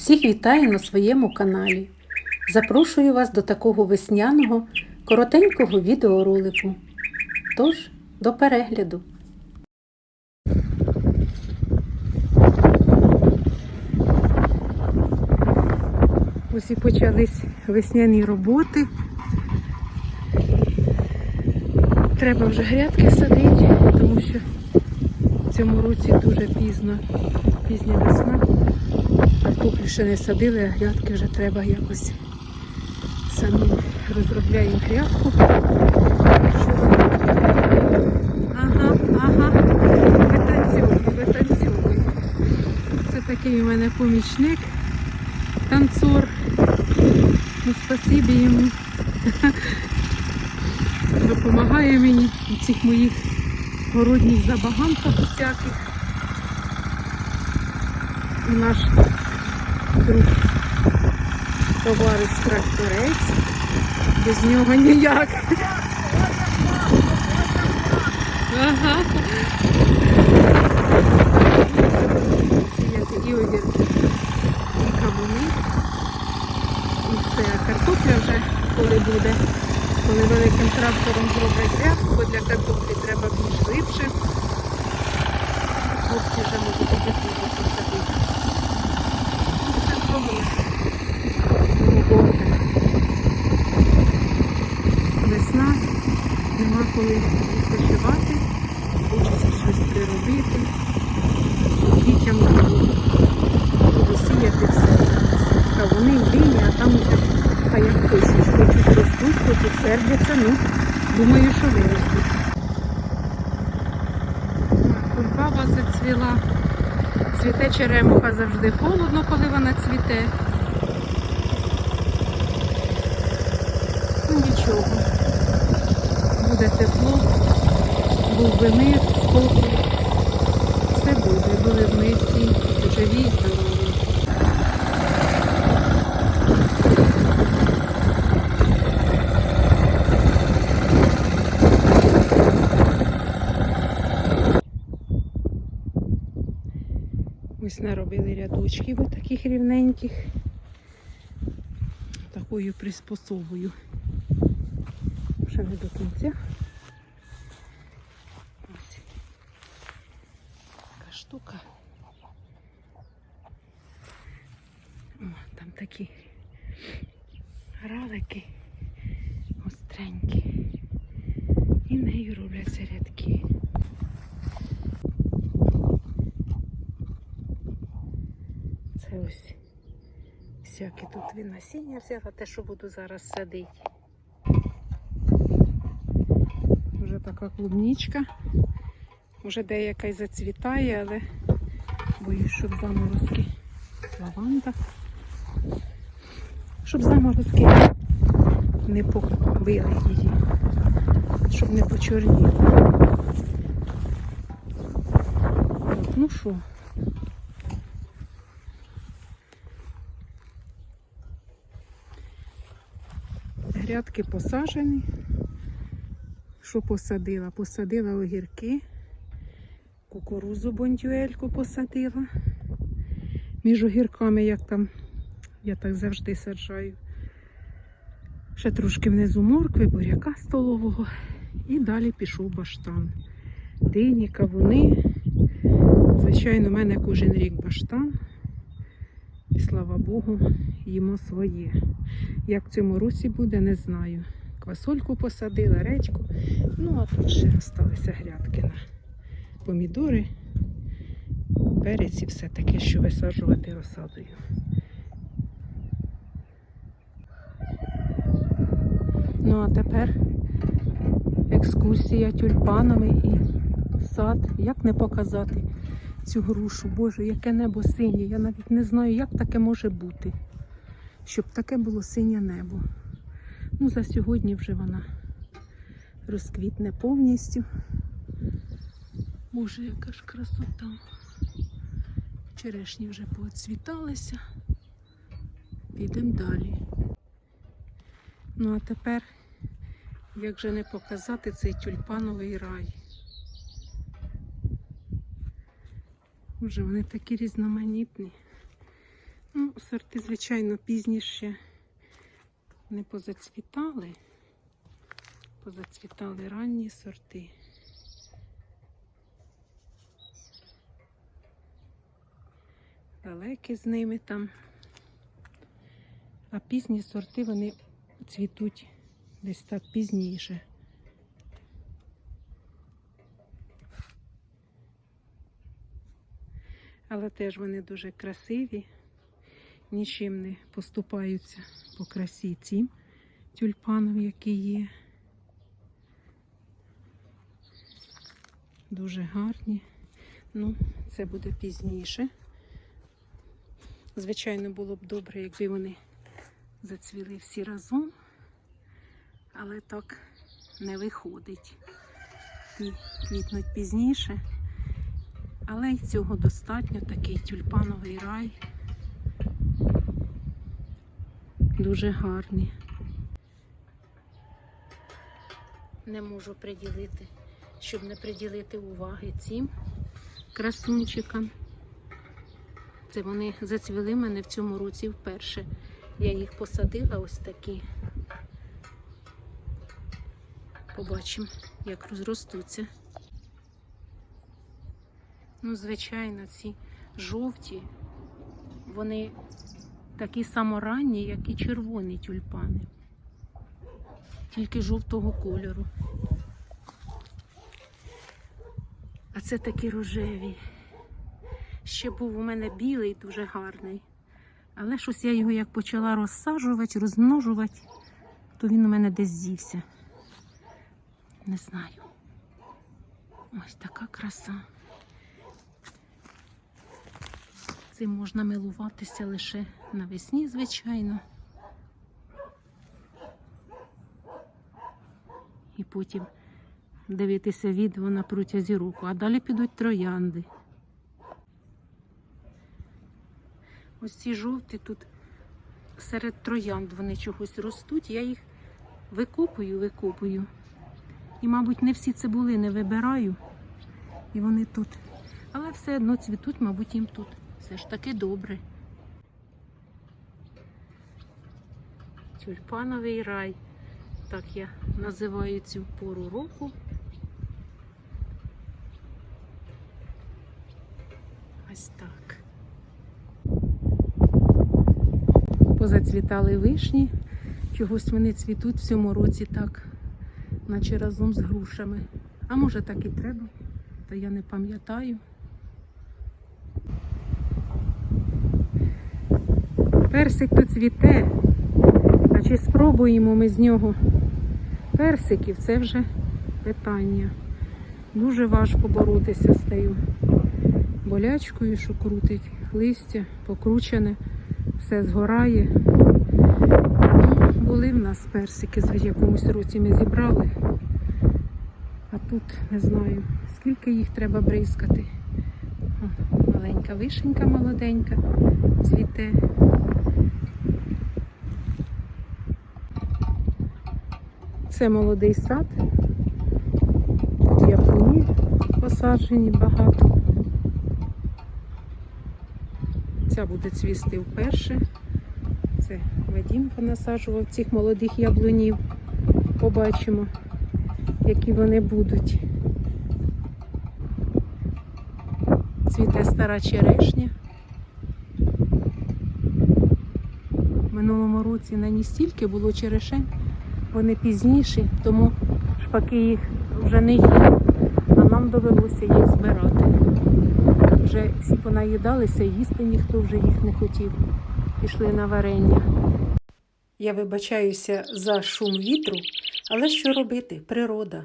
Всіх вітаю на своєму каналі. Запрошую вас до такого весняного, коротенького відеоролику. Тож, до перегляду. Ось і почались весняні роботи. Треба вже грядки садити, тому що в цьому році дуже пізно, пізня весна. Картоплю ще не садили, а грядки вже треба якось самі розробляємо грядку. Ага, ага. Витанцьовуй, витанцьовуй. Це такий у мене помічник, танцор. Ну, спасибі йому. Допомагає мені у цих моїх городніх забаганках всяких. І наш друг товариш тракторець. Без нього ніяк. Ага. Сіяти і огірки, і кавуни. І все. Картопля вже коли буде, коли великим трактором зроблять грядку, бо для картоплі треба більш глибше. Хлопці вже можуть обов'язково Весна, нема коли відпочивати, хочеться щось приробити. Дітям буду все. Кавуни, дині, а там уже, а як пишуть, хочуть ростуть, хочуть сердяться, ну, думаю, що виростуть. Кульбаба зацвіла. Цвіте черемуха завжди холодно, коли вона цвіте. Ну нічого. Буде тепло, був би мир, спокій. Все буде, були в всі живі, здорові. Ось наробили рядочків таких рівненьких. Такою приспособою. Ще не до кінця. Ось. Така штука. О, там такі гралики остренькі. І нею робляться рядки. Це ось всяке тут він насіння взяла, те, що буду зараз садити. Вже така клубнічка. Вже деяка й зацвітає, але боюсь, щоб заморозки. Лаванда. Щоб заморозки не побили її, щоб не почорніли. Ну що? Грядки посаджені. Що посадила? Посадила огірки, кукурузу бондюельку посадила. Між огірками, як там, я так завжди саджаю. Ще трошки внизу моркви, буряка столового. І далі пішов баштан. Дині, кавуни. Звичайно, в мене кожен рік баштан. І слава Богу, їмо своє. Як в цьому році буде, не знаю. Квасольку посадила, речку. Ну, а тут ще залишилися грядки на помідори, перець і все таке, що висаджувати розсадою. Ну, а тепер екскурсія тюльпанами і сад. Як не показати цю грушу? Боже, яке небо синє. Я навіть не знаю, як таке може бути щоб таке було синє небо. Ну, за сьогодні вже вона розквітне повністю. Боже, яка ж красота. Черешні вже поцвіталися. Підемо далі. Ну, а тепер, як же не показати цей тюльпановий рай. Боже, вони такі різноманітні. Ну, сорти, звичайно, пізніше не позацвітали. Позацвітали ранні сорти. Далекі з ними там. А пізні сорти вони цвітуть десь так пізніше. Але теж вони дуже красиві, нічим не поступаються по красі цим тюльпанам, які є. Дуже гарні. Ну, це буде пізніше. Звичайно, було б добре, якби вони зацвіли всі разом, але так не виходить. Ті квітнуть пізніше. Але й цього достатньо, такий тюльпановий рай. Дуже гарний. Не можу приділити, щоб не приділити уваги цим красунчикам. Це вони зацвіли мене в цьому році вперше. Я їх посадила ось такі. Побачимо, як розростуться. Ну, звичайно, ці жовті, вони такі саморанні, як і червоні тюльпани. Тільки жовтого кольору. А це такі рожеві. Ще був у мене білий, дуже гарний. Але щось я його як почала розсаджувати, розмножувати, то він у мене десь зівся. Не знаю. Ось така краса. Цим можна милуватися лише навесні, звичайно. І потім дивитися відео на протязі року, а далі підуть троянди. Ось ці жовті тут серед троянд вони чогось ростуть. Я їх викопую, викопую. І, мабуть, не всі цибулини вибираю. І вони тут. Але все одно цвітуть, мабуть, їм тут. Все ж таки добре. Тюльпановий рай. Так я називаю цю пору року. Ось так. Позацвітали вишні. Чогось вони цвітуть в цьому році так, наче разом з грушами. А може так і треба, то я не пам'ятаю. Персик тут цвіте, а чи спробуємо ми з нього персиків, це вже питання. Дуже важко боротися з тією болячкою, що крутить листя, покручене, все згорає. Ну, були в нас персики, в якомусь році ми зібрали. А тут не знаю, скільки їх треба бризкати. О, маленька вишенька молоденька цвіте. Це молодий сад. Тут яблуні посаджені багато. Ця буде цвісти вперше. Це Вадим понасаджував цих молодих яблунів. Побачимо, які вони будуть. Цвіте стара черешня. В минулому році на ній стільки було черешень, вони пізніші, тому шпаки їх вже не їли, а нам довелося їх збирати. Вже всі понаїдалися, їсти ніхто вже їх не хотів. Пішли на варення. Я вибачаюся за шум вітру, але що робити? Природа.